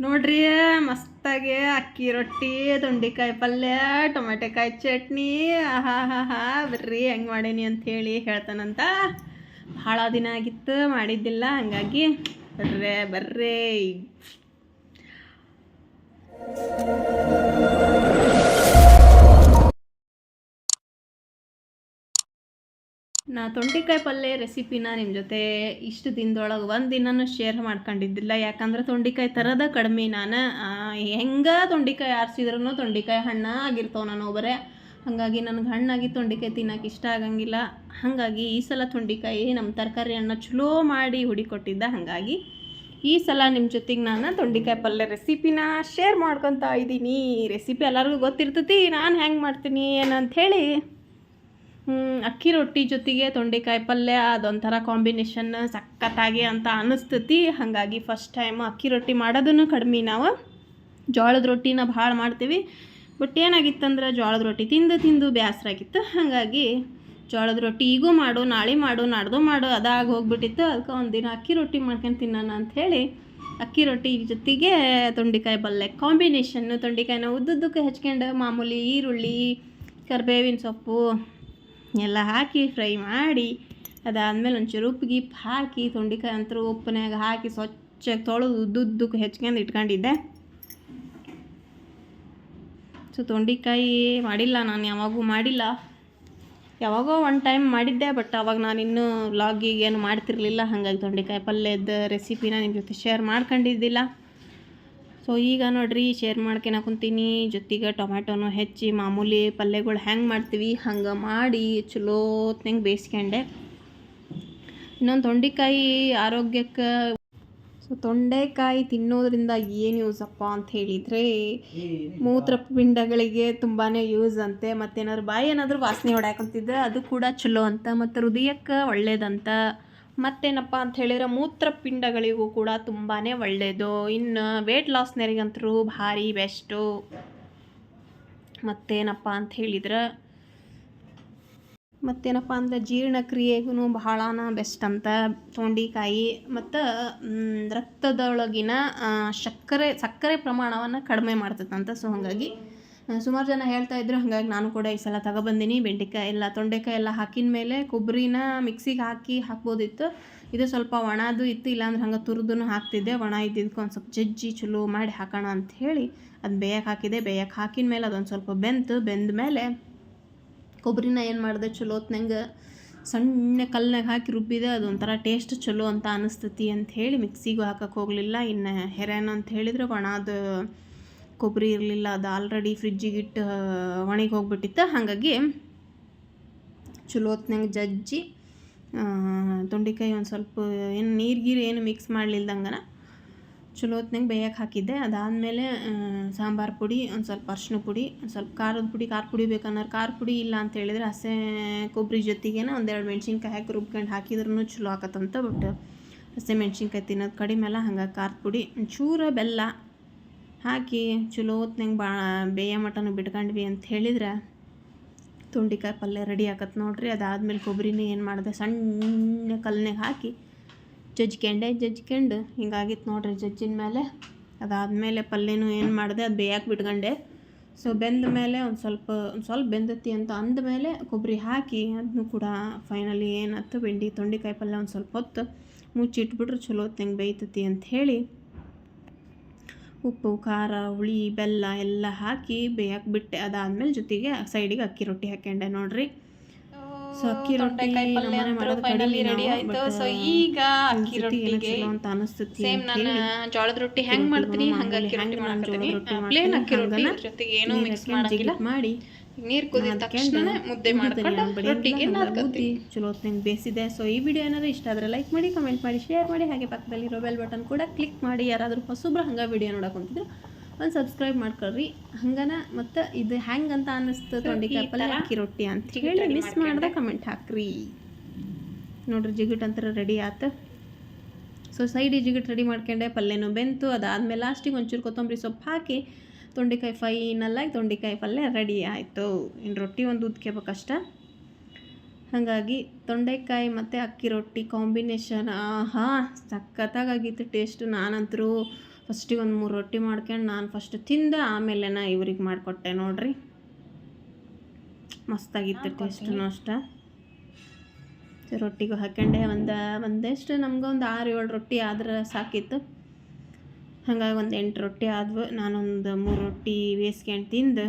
ನೋಡ್ರಿ, ಮಸ್ತಾಗಿ ಅಕ್ಕಿ ರೊಟ್ಟಿ, ತೊಂಡಿಕಾಯಿ ಪಲ್ಯ, ಟೊಮೆಟೊಕಾಯಿ ಚಟ್ನಿ, ಆಹಾ ಹಾ ಹಾ ಬರ್ರಿ, ಹೆಂಗೆ ಮಾಡೀನಿ ಅಂತ ಹೇಳಿ ಹೇಳ್ತಾನಂತ. ಭಾಳ ದಿನ ಆಗಿತ್ತು, ಮಾಡಿದ್ದಿಲ್ಲ, ಹಂಗಾಗಿ ಬರ್ರೆ, ಬರ್ರೇ. ನಾ ತೊಂಡಿಕಾಯಿ ಪಲ್ಯ ರೆಸಿಪಿನ ನಿಮ್ಮ ಜೊತೆ ಇಷ್ಟು ದಿನದೊಳಗೆ ಒಂದು ದಿನನೂ ಶೇರ್ ಮಾಡ್ಕೊಂಡಿದ್ದಿಲ್ಲ. ಯಾಕಂದ್ರೆ ತೊಂಡಿಕಾಯಿ ತರದ ಕಡಿಮೆ ನಾನು. ಹೆಂಗೆ ತೊಂಡಿಕಾಯಿ ಆರಿಸಿದ್ರೂ ತೊಂಡಿಕಾಯಿ ಹಣ್ಣು ಆಗಿರ್ತಾವೆ ನಾನು ಒಬ್ಬರೇ. ಹಾಗಾಗಿ ನನಗೆ ಹಣ್ಣಾಗಿ ತೊಂಡಿಕಾಯಿ ತಿನ್ನೋಕೆ ಇಷ್ಟ ಆಗಂಗಿಲ್ಲ. ಹಾಗಾಗಿ ಈ ಸಲ ತೊಂಡಿಕಾಯಿ ನಮ್ಮ ತರಕಾರಿ ಹಣ್ಣು ಚಲೋ ಮಾಡಿ ಹುಡಿಕೊಟ್ಟಿದ್ದ ಹಾಗಾಗಿ ಈ ಸಲ ನಿಮ್ಮ ಜೊತೆಗೆ ನಾನು ತೊಂಡಿಕಾಯಿ ಪಲ್ಯ ರೆಸಿಪಿನ ಶೇರ್ ಮಾಡ್ಕೊತಾ ಇದ್ದೀನಿ ರೆಸಿಪಿ ಎಲ್ಲರಿಗೂ ಗೊತ್ತಿರ್ತೈತಿ, ನಾನು ಹೆಂಗೆ ಮಾಡ್ತೀನಿ ಏನಂತ ಹೇಳಿ. ಅಕ್ಕಿ ರೊಟ್ಟಿ ಜೊತೆಗೆ ತೊಂಡೆಕಾಯಿ ಪಲ್ಯ ಅದೊಂಥರ ಕಾಂಬಿನೇಷನ್ ಸಖತ್ತಾಗಿ ಅಂತ ಅನ್ನಿಸ್ತತಿ ಹಾಗಾಗಿ ಫಸ್ಟ್ ಟೈಮ್ ಅಕ್ಕಿ ರೊಟ್ಟಿ ಮಾಡೋದನ್ನು ಕಡಿಮೆ ನಾವು. ಜೋಳದ ರೊಟ್ಟಿನ ಭಾಳ ಮಾಡ್ತೀವಿ. ಬಟ್ ಏನಾಗಿತ್ತಂದ್ರೆ ಜೋಳದ ರೊಟ್ಟಿ ತಿಂದು ತಿಂದು ಬೇಸರ ಆಗಿತ್ತು. ಹಾಗಾಗಿ ಜೋಳದ ರೊಟ್ಟಿ ಈಗೂ ಮಾಡು, ನಾಳೆ ಮಾಡು, ನಾಡ್ದು ಮಾಡು, ಅದಾಗ ಹೋಗ್ಬಿಟ್ಟಿತ್ತು. ಅದಕ್ಕೆ ಒಂದಿನ ಅಕ್ಕಿ ರೊಟ್ಟಿ ಮಾಡ್ಕೊಂಡು ತಿನ್ನೋಣ ಅಂಥೇಳಿ ಅಕ್ಕಿ ರೊಟ್ಟಿ ಜೊತೆಗೆ ತೊಂಡೆಕಾಯಿ ಪಲ್ಯ ಕಾಂಬಿನೇಷನ್ನು ತೊಂಡೆಕಾಯಿನ ಉದ್ದುದ್ದಕ್ಕೆ ಹೆಚ್ಕೊಂಡು ಮಾಮೂಲಿ ಈರುಳ್ಳಿ, ಕರಿಬೇವಿನ ಸೊಪ್ಪು ಎಲ್ಲ ಹಾಕಿ ಫ್ರೈ ಮಾಡಿ, ಅದಾದಮೇಲೆ ಒಂಚೂರು ಉಪ್ಪು ಗಿಪ್ಪು ಹಾಕಿ, ತೊಂಡಿಕಾಯಿ ಅಂತೂ ಉಪ್ಪನ್ಯಾಗ ಹಾಕಿ ಸ್ವಚ್ಛಾಗಿ ತೊಳೆದು ಉದ್ದುದ್ದಕ್ಕೆ ಹೆಚ್ಕೊಂಡು ಇಟ್ಕೊಂಡಿದ್ದೆ. ಸೊ, ತೊಂಡಿಕಾಯಿ ಮಾಡಿಲ್ಲ ನಾನು, ಯಾವಾಗೂ ಮಾಡಿಲ್ಲ. ಯಾವಾಗೋ ಒನ್ ಟೈಮ್ ಮಾಡಿದ್ದೆ, ಬಟ್ ಅವಾಗ ನಾನು ಇನ್ನೂ ವ್ಲಾಗಿಗೆ ಏನು ಮಾಡ್ತಿರ್ಲಿಲ್ಲ. ಹಾಗಾಗಿ ತೊಂಡೆಕಾಯಿ ಪಲ್ಯದ ರೆಸಿಪಿನ ನಿಮ್ಮ ಜೊತೆ ಶೇರ್ ಮಾಡ್ಕೊಂಡಿದ್ದಿಲ್ಲ. ಸೊ ಈಗ ನೋಡ್ರಿ ಶೇರ್ ಮಾಡ್ಕೊಳ ಕುಂತೀನಿ. ಜೊತೆಗೆ ಟೊಮ್ಯಾಟೊನು ಹೆಚ್ಚಿ ಮಾಮೂಲಿ ಪಲ್ಯಗಳು ಹೆಂಗೆ ಮಾಡ್ತೀವಿ, ಹಂಗೆ ಮಾಡಿ ಚಲೋತ್ನಂಗೆ ಬೇಯಿಸ್ಕೊಂಡೆ. ಇನ್ನೊಂದು ತೊಂಡೆಕಾಯಿ ಆರೋಗ್ಯಕ್ಕೆ ಸೊ ತೊಂಡೆಕಾಯಿ ತಿನ್ನೋದ್ರಿಂದ ಏನು ಯೂಸಪ್ಪ ಅಂತ ಹೇಳಿದರೆ ಮೂತ್ರಪಿಂಡಗಳಿಗೆ ತುಂಬಾ ಯೂಸ್ ಅಂತೆ. ಮತ್ತೇನಾದ್ರು ಬಾಯಿ ಏನಾದರೂ ವಾಸನೆ ಹೊಡ್ಯಾಕಂತಿದ್ರೆ ಅದು ಕೂಡ ಚಲೋ ಅಂತ, ಮತ್ತು ಹೃದಯಕ್ಕೆ ಒಳ್ಳೇದಂತ ಮತ್ತೇನಪ್ಪ ಅಂತ ಹೇಳಿದ್ರೆ ಮೂತ್ರಪಿಂಡಗಳಿಗೂ ಕೂಡ ತುಂಬಾ ಒಳ್ಳೆಯದು ಇನ್ನು ವೇಟ್ ಲಾಸ್ನರಿಗಂತರೂ ಭಾರಿ ಬೆಸ್ಟು ಮತ್ತೇನಪ್ಪ ಅಂತ ಹೇಳಿದ್ರೆ, ಮತ್ತೇನಪ್ಪ ಅಂದರೆ ಜೀರ್ಣಕ್ರಿಯೆಗೂ ಬಹಳನ ಬೆಸ್ಟ್ ಅಂತ ತೊಂಡಿಕಾಯಿ ಮತ್ತು ರಕ್ತದೊಳಗಿನ ಸಕ್ಕರೆ ಸಕ್ಕರೆ ಪ್ರಮಾಣವನ್ನು ಕಡಿಮೆ ಮಾಡ್ತದಂತ. ಸೊ ಹಾಗಾಗಿ ಸುಮಾರು ಜನ ಹೇಳ್ತಾ ಇದ್ರು, ಹಾಗಾಗಿ ನಾನು ಕೂಡ ಈ ಸಲ ತಗೊಬಂದಿನಿ, ಬೆಂಡೆಕಾಯಿ ಎಲ್ಲ, ತೊಂಡೆಕಾಯಿ ಎಲ್ಲ ಹಾಕಿದ ಮೇಲೆ ಕೊಬ್ಬರಿನ ಮಿಕ್ಸಿಗೆ ಹಾಕಿ ಹಾಕ್ಬೋದಿತ್ತು. ಇದು ಸ್ವಲ್ಪ ಒಣದು ಇತ್ತು, ಇಲ್ಲಾಂದ್ರೆ ಹಂಗೆ ತುರಿದು ಹಾಕ್ತಿದ್ದೆ. ಒಣ ಇದ್ದಿದ್ದಕ್ಕೆ ಒಂದು ಸ್ವಲ್ಪ ಜಜ್ಜಿ ಚಲೋ ಮಾಡಿ ಹಾಕೋಣ ಅಂತ ಹೇಳಿ ಅದು ಬೇಯಕ್ಕೆ ಹಾಕಿದೆ. ಬೇಯಕ್ಕೆ ಹಾಕಿದ ಮೇಲೆ ಅದೊಂದು ಸ್ವಲ್ಪ ಬೆಂತು, ಬೆಂದ ಮೇಲೆ ಕೊಬ್ಬರಿನ ಏನು ಮಾಡಿದೆ, ಚಲೋ ಹೊತ್ನಂಗೆ ಸಣ್ಣ ಕಲ್ನಾಗ ಹಾಕಿ ರುಬ್ಬಿದೆ. ಅದೊಂಥರ ಟೇಸ್ಟ್ ಚಲೋ ಅಂತ ಅನಿಸ್ತತಿ ಅಂತ ಹೇಳಿ ಮಿಕ್ಸಿಗೂ ಹಾಕಕ್ಕೆ ಹೋಗಲಿಲ್ಲ. ಇನ್ನು ಹೆರೇನು ಅಂತ ಹೇಳಿದ್ರೆ ಒಣದ ಕೊಬ್ಬರಿ ಇರಲಿಲ್ಲ, ಅದು ಆಲ್ರೆಡಿ ಫ್ರಿಜ್ಜಿಗೆ ಇಟ್ಟು ಒಣಗಿ ಹೋಗ್ಬಿಟ್ಟಿತ್ತು. ಹಾಗಾಗಿ ಚಲೋ ಹೊತ್ನಂಗೆ ಜಜ್ಜಿ ತೊಂಡೆಕಾಯಿ ಒಂದು ಸ್ವಲ್ಪ, ಏನು ನೀರು ಗೀರು ಏನು ಮಿಕ್ಸ್ ಮಾಡಲಿಲ್ದಂಗನ ಚಲೋ ಹೊತ್ನಾಗ ಬೇಯಕ್ಕೆ ಹಾಕಿದ್ದೆ. ಅದಾದಮೇಲೆ ಸಾಂಬಾರು ಪುಡಿ, ಒಂದು ಸ್ವಲ್ಪ ಅರ್ಶಿನ ಪುಡಿ, ಒಂದು ಸ್ವಲ್ಪ ಖಾರದ ಪುಡಿ, ಖಾರ ಪುಡಿ ಬೇಕನ್ನೋರು ಖಾರ ಪುಡಿ ಇಲ್ಲ ಅಂತ ಹೇಳಿದ್ರೆ ಹಸೆ ಕೊಬ್ಬರಿ ಜೊತೆಗೇನೆ ಒಂದೆರಡು ಮೆಣ್ಸಿನ್ಕಾಯಿ ಹಾಕಿ ರುಬ್ಕೊಂಡು ಹಾಕಿದ್ರೂ ಚಲೋ ಆಗತ್ತಂತ ಬಟ್ ಹಸೆ ಮೆಣ್ಸಿನ್ಕಾಯಿ ತಿನ್ನೋದು ಕಡಿಮೆ ಅಲ್ಲ, ಹಂಗಾಗಿ ಖಾರದ ಪುಡಿ ಒಂಚೂರು ಬೆಲ್ಲ ಹಾಕಿ ಚಲೋ ಹೊತ್ನಂಗೆ ಬಾ, ಬೇಯ ಮಟನು ಬಿಟ್ಕೊಂಡ್ವಿ ಅಂತ ಹೇಳಿದ್ರೆ ತೊಂಡೆಕಾಯಿ ಪಲ್ಯ ರೆಡಿ ಆಗತ್ತೆ ನೋಡ್ರಿ. ಅದಾದ್ಮೇಲೆ ಕೊಬ್ಬರಿನ ಏನು ಮಾಡಿದೆ, ಸಣ್ಣ ಕಲ್ನಾಗ ಹಾಕಿ ಜಜ್ಕೊಂಡೆ, ಜಜ್ಕೊಂಡು ಹಿಂಗಾಗಿತ್ತು ನೋಡ್ರಿ ಜಜ್ಜಿನ ಮೇಲೆ ಅದಾದಮೇಲೆ ಪಲ್ಯನೂ ಏನು ಮಾಡಿದೆ, ಅದು ಬೇಯಕ್ಕೆ ಬಿಟ್ಕೊಂಡೆ. ಸೊ ಬೆಂದ ಮೇಲೆ ಒಂದು ಸ್ವಲ್ಪ ಒಂದು ಸ್ವಲ್ಪ ಬೆಂದತಿ ಅಂತ ಅಂದಮೇಲೆ ಕೊಬ್ಬರಿ ಹಾಕಿ ಅದನ್ನು ಕೂಡ ಫೈನಲಿ ಏನಾಯ್ತು ಬೆಂಡಿ, ತೊಂಡಿಕಾಯಿ ಪಲ್ಯ ಒಂದು ಸ್ವಲ್ಪ ಹೊತ್ತು ಮುಚ್ಚಿಟ್ಬಿಟ್ರೆ ಚಲೋ ಹೊತ್ತಂಗೆ ಬೇಯ್ತತಿ ಅಂತ ಹೇಳಿ ಉಪ್ಪು ಖಾರ ಹುಳಿ ಬೆಲ್ಲ ಎಲ್ಲ ಹಾಕಿ ಬೇಯಕ್ಕೆ ಬಿಟ್ಟೆ ಅದಾದ್ಮೇಲೆ ಜೊತೆಗೆ ಸೈಡಿಗೆ ಅಕ್ಕಿ ರೊಟ್ಟಿ ಹಾಕೊಂಡೆ ನೋಡ್ರಿ. ಸೊ ಅಕ್ಕಿ ರೊಟ್ಟಿ ರೆಡಿ ನಮ್ಮನೆ ಮಾಡೋದು ಕಡಿಮೆ ready ಆಯ್ತು. ಸೊ ಈಗ ಅಕ್ಕಿ ರೊಟ್ಟಿಗೆ ಅಂತ ಅನಿಸ್ತೈತಿ ಸೇಮ್ ನಾನು ಜೋಳದ ರೊಟ್ಟಿ ಹೆಂಗ್ ಮಾಡ್ತೀನಿ? ಹಂಗ ಅಕ್ಕಿ ರೊಟ್ಟಿ ಮಾಡ್ತೀನಿ ಪ್ಲೇನ್ ಅಕ್ಕಿ ರೊಟ್ಟಿ ಜೊತೆಗೆ ಏನು ಮಿಕ್ಸ್ ಮಾಡಂಗಿಲ್ಲ ಮಾಡಿ. ನೀರ್ ಕುದಿದ ತಕ್ಷಣ ಮುದ್ದೆ ಮಾಡ್ಕೊಂಡು ರೊಟ್ಟಿಗೆ ನಾದ್ಕೊತೀವಿ. ಚಲೋ ಬೇಸಿದೆ ಸೊ ಈ ವಿಡಿಯೋ ಏನಾದ್ರು ಇಷ್ಟ ಆದರೆ ಲೈಕ್ ಮಾಡಿ ಕಮೆಂಟ್ ಮಾಡಿ ಶೇರ್ ಮಾಡಿ. ಹಾಗೆ ಪಕ್ಕದಲ್ಲಿರೋ ಬೆಲ್ ಬಟನ್ ಕೂಡ ಕ್ಲಿಕ್ ಮಾಡಿ. ಯಾರಾದರೂ ಹೊಸಬ್ರು ಹಂಗೆ ವಿಡಿಯೋ ನೋಡಕೊಂತಿದ್ರು ಒಂದು ಸಬ್ಸ್ಕ್ರೈಬ್ ಮಾಡ್ಕೊಳ್ರಿ. ಹಂಗನ ಮತ್ತು ಇದು ಹ್ಯಾಂಗ್ ಅಂತ ಅನ್ನಿಸ್ತು ತೊಂಡೆಕಾಯಿ ಪಲ್ಯ ಅಕ್ಕಿ ರೊಟ್ಟಿ ಅಂತ ಹೇಳಿ ಮಿಸ್. ಮಾಡ್ದೆ ಕಮೆಂಟ್ ಹಾಕ್ರಿ. ನೋಡ್ರಿ ಜಿಗಿಟ್ ಅಂತರ ರೆಡಿ ಆತ. ಸೊ ಸೈಡ್ ಜಿಗಿಟ್ ರೆಡಿ ಮಾಡ್ಕೊಂಡೆ. ಪಲ್ಯನೂ ಬೆಂತು. ಅದಾದಮೇಲೆ ಲಾಸ್ಟಿಗೆ ಒಂಚೂರು ಕೊತ್ತಂಬರಿ ಸೊಪ್ಪು ಹಾಕಿ ತೊಂಡೆಕಾಯಿ ಫೈನಲ್ಲಾಗಿ ತೊಂಡೆಕಾಯಿ ಪಲ್ಯ ರೆಡಿ ಆಯಿತು. ಇನ್ನು ರೊಟ್ಟಿ ಒಂದು ಉದ್ಕೋಬೇಕಷ್ಟ ಹಾಗಾಗಿ ತೊಂಡೆಕಾಯಿ ಮತ್ತು ಅಕ್ಕಿ ರೊಟ್ಟಿ ಕಾಂಬಿನೇಷನ್ ಆಹಾ ಸಖತ್ತಾಗಿತ್ತು ಟೇಸ್ಟು ನಾನಂತರೂ ಫಸ್ಟಿಗೆ ಒಂದು ಮೂರು ರೊಟ್ಟಿ ಮಾಡ್ಕೊಂಡು ನಾನು ಫಸ್ಟ್ ತಿಂದೆ ಆಮೇಲೆ ನಾ ಇವ್ರಿಗೆ ಮಾಡಿಕೊಟ್ಟೆ ನೋಡ್ರಿ. ಮಸ್ತಾಗಿತ್ತು ಟೇಸ್ಟೂ ಅಷ್ಟ. ರೊಟ್ಟಿಗೂ ಹಾಕೊಂಡೆ ಒಂದು ಒಂದಷ್ಟು ನಮ್ಗೆ ಒಂದು ಆರು ಏಳು ರೊಟ್ಟಿ ಆದ್ರೆ ಸಾಕಿತ್ತು. ಹಾಗಾಗಿ ಒಂದು ಎಂಟು ರೊಟ್ಟಿ ಆದ್ವು. ನಾನೊಂದು ಮೂರು ರೊಟ್ಟಿ ಬೇಯಿಸ್ಕೊಂಡು ತಿಂದು,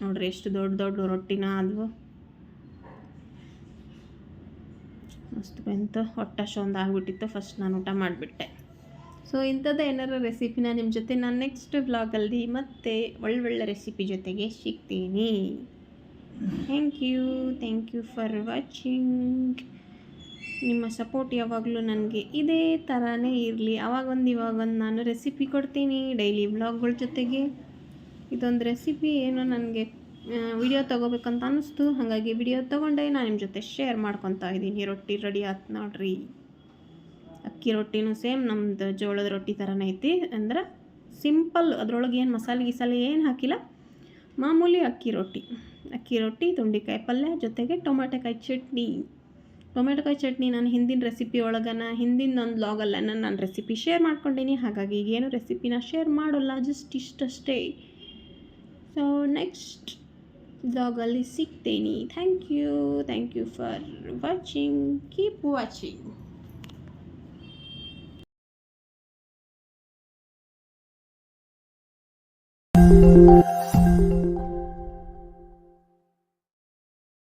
ನೋಡ್ರಿ ಎಷ್ಟು ದೊಡ್ಡ ದೊಡ್ಡ ರೊಟ್ಟಿನ ಆದ್ವು. ಮಸ್ತ್ ಬಂತು. ಒಂದು ಆಗಿಬಿಟ್ಟಿತ್ತು. ಫಸ್ಟ್ ನಾನು ಊಟ ಮಾಡಿಬಿಟ್ಟೆ. ಸೊ ಇಂಥದ್ದು ಏನಾರ ರೆಸಿಪಿನ ನಿಮ್ಮ ಜೊತೆ ನಾನು ನೆಕ್ಸ್ಟ್ ವ್ಲಾಗಲ್ಲಿ ಮತ್ತೆ ಒಳ್ಳೊಳ್ಳೆ ರೆಸಿಪಿ ಜೊತೆಗೆ ಸಿಗ್ತೀನಿ. Thank you thank you for watching ನಿಮ್ಮ ಸಪೋರ್ಟ್ ಯಾವಾಗಲೂ ನನಗೆ ಇದೇ ಥರನೇ ಇರಲಿ. ಅವಾಗೊಂದು ಇವಾಗೊಂದು ನಾನು ರೆಸಿಪಿ ಕೊಡ್ತೀನಿ ಡೈಲಿ ವ್ಲಾಗ್ಗಳ ಜೊತೆಗೆ. ಇದೊಂದು ರೆಸಿಪಿ ಏನು ನನಗೆ ವಿಡಿಯೋ ತೊಗೋಬೇಕಂತ ಅನ್ನಿಸ್ತು ಹಾಗಾಗಿ ವಿಡಿಯೋ ತೊಗೊಂಡೆ. ನಾನು ನಿಮ್ಮ ಜೊತೆ ಶೇರ್ ಮಾಡ್ಕೊತಾ ಇದ್ದೀನಿ. ರೊಟ್ಟಿ ರೆಡಿ ಆಯ್ತು ನೋಡ್ರಿ. ಅಕ್ಕಿ ರೊಟ್ಟಿನೂ ಸೇಮ್ ನಮ್ಮದು ಜೋಳದ ರೊಟ್ಟಿ ಥರನೇ ಐತಿ. ಅಂದ್ರೆ ಸಿಂಪಲ್ ಅದರೊಳಗೆ ಏನು ಮಸಾಲೆ ಗಿಸಾಲೆ ಏನು ಹಾಕಿಲ್ಲ. ಮಾಮೂಲಿ ಅಕ್ಕಿ ರೊಟ್ಟಿ. ಅಕ್ಕಿ ರೊಟ್ಟಿ, ತುಂಡಿಕಾಯಿ ಪಲ್ಯ ಜೊತೆಗೆ ಟೊಮಾಟೆಕಾಯಿ ಚಟ್ನಿ. ಟೊಮೆಟೊಕಾಯಿ ಚಟ್ನಿ ನಾನು ಹಿಂದಿನ ರೆಸಿಪಿ ಒಳಗನ ಹಿಂದಿನ ಒಂದು ಲಾಗಲ್ಲ ನಾನು ರೆಸಿಪಿ ಶೇರ್ ಮಾಡ್ಕೊಂಡೀನಿ. ಹಾಗಾಗಿ ಈಗೇನು ರೆಸಿಪಿನ ಶೇರ್ ಮಾಡೋಲ್ಲ ಜಸ್ಟ್ ಇಷ್ಟಷ್ಟೇ ಸೊ ನೆಕ್ಸ್ಟ್ ಬ್ಲಾಗಲ್ಲಿ ಸಿಗ್ತೇನೆ. Thank you thank you for watching keep watching